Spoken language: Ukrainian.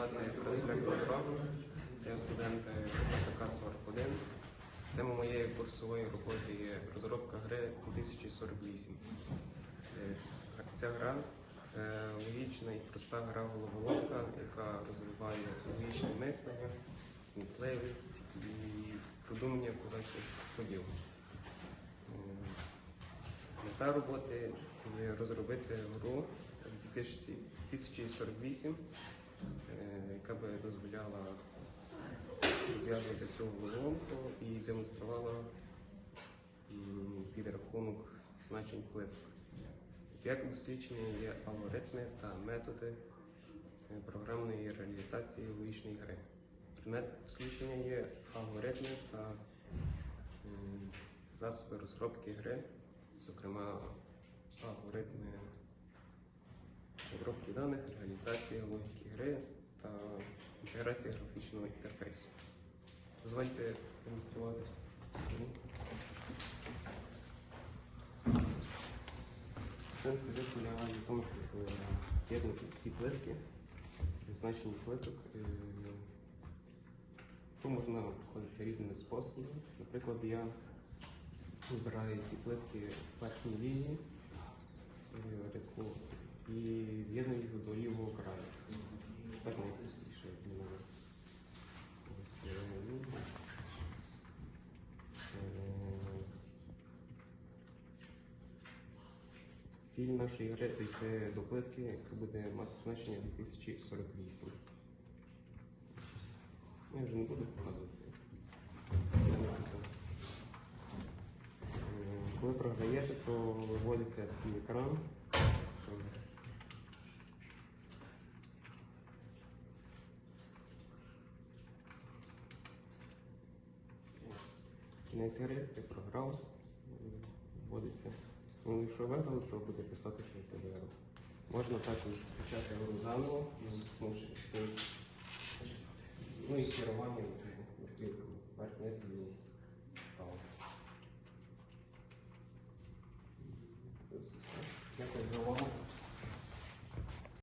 звати Красиляк Дмитро, я студент КПК 41. Тема моєї курсової роботи є розробка гри 2048. Е, Ця гра це логічна і проста гра головоломка, яка розвиває логічне мислення, смітливість і продумання подальших ходів. Е, Мета роботи розробити гру 2048, е, яка би дозволяла розв'язувати цю головоломку і демонструвала підрахунок значень плиток. Як дослідження є алгоритми та методи е, програмної реалізації логічної гри. Предмет дослідження є алгоритми та засоби розробки гри, зокрема алгоритми даних, реалізації логіки гри та інтеграції графічного інтерфейсу. Дозвольте демонструвати. Сенс полягає в тому, щоб е, з'єднати ці плитки, значення плиток. е, То можна входити різними способами. Наприклад, я вибираю ці плитки в верхній лінії е, рядку і з'єдную їх до лівого краю. Так найпростіше для мене. Ось, ну, Ціль нашої дійти до плитки, яка буде мати значення 2048. Я вже не буду показувати. Е, Коли програєте, то виводиться такий екран. Ось. Кінець гри, ти програв, вводиться. Ну, якщо виграв, то буде писати, що ти виграв. Можна також почати гру заново, змушити. Ну і керування на стрілку. Верх вниз і. Дякую за увагу.